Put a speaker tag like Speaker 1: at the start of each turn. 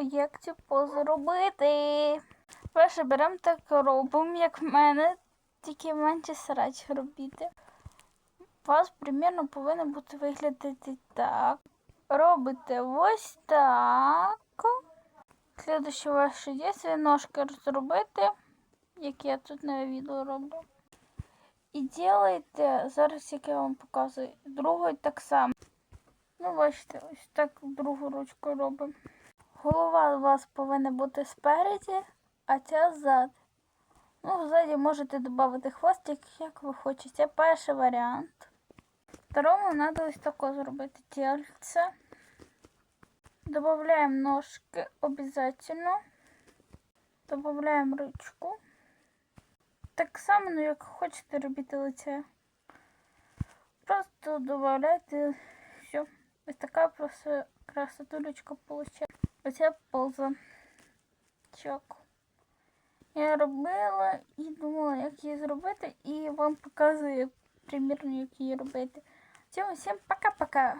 Speaker 1: як цю позу робити. Перше беремо так робимо, як в мене, тільки менше срач робити. У вас примірно повинен бути виглядати так. Робите ось так. Слідуще ваше дійство ножки розробити, як я тут на відео роблю. І ділайте, зараз як я вам показую, другою так само. Ну, бачите, ось так другу ручку робимо. Голова у вас повинна бути спереді, а ця ззаду. Ну, ззаді можете додати хвостик, як ви хочете. Це перший варіант. Второму треба ось тако зробити тільце. Добавляємо ножки обязательно. Добавляємо ручку. Так само, ну, як хочете робити лице. Просто додавайте все. Ось така просто красотулечка получає. Оця полза. Чок. Я робила і думала, як її зробити, і вам показую примірно, як її робити. Всім всім пока-пока.